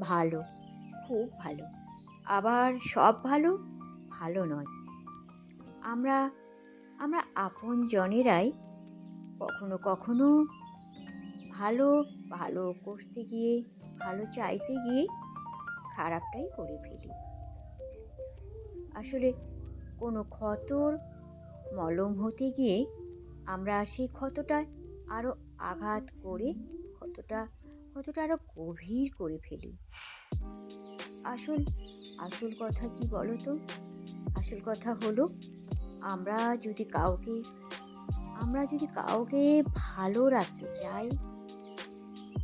ভালো, খুব ভালো। আবার সব ভালো ভালো নয়। আমরা আমরা আপন জনেরাই কখনো কখনো ভালো ভালো করতে গিয়ে, ভালো চাইতে গিয়ে খারাপটাই করে ফেলি। আসলে কোনো ক্ষতর মলম হতে গিয়ে আমরা সেই ক্ষতটা আরও আঘাত করে, ক্ষতটা ক্ষতটা আরও গভীর করে ফেলি। আসল আসল কথা কি বলো তো আসল কথা হলো, আমরা যদি কাউকে, আমরা যদি কাউকে ভালো রাখতে চাই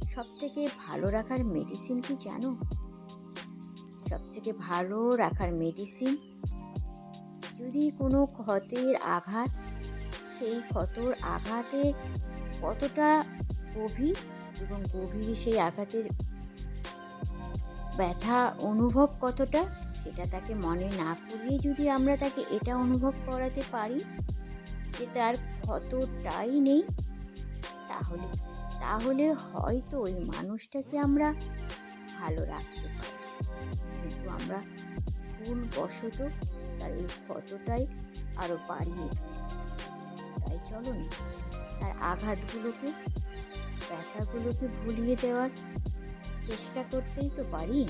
সব থেকে ভালো রাখার মেডিসিন কি জানো? সব থেকে ভালো রাখার মেডিসিন যদি কোনো ক্ষতের আঘাত, সেই ক্ষতর আঘাতে কতটা গভীর এবং গভীর সেই আঘাতের ব্যথা অনুভব কতটা, সেটা তাকে মনে না করিয়ে যদি আমরা তাকে এটা অনুভব করাতে পারি যে তার ক্ষতটাই নেই, তাহলে তাহলে হয়তো ওই মানুষটাকে আমরা ভালো রাখতে পারি। কিন্তু আমরা ভুল বশত তার এই ক্ষতটাই আরও বাড়িয়ে তাই চলো না, তার আঘাতগুলোকে ব্যথাগুলোকে ভুলিয়ে দেওয়ার চেষ্টা করতেই তো পারি।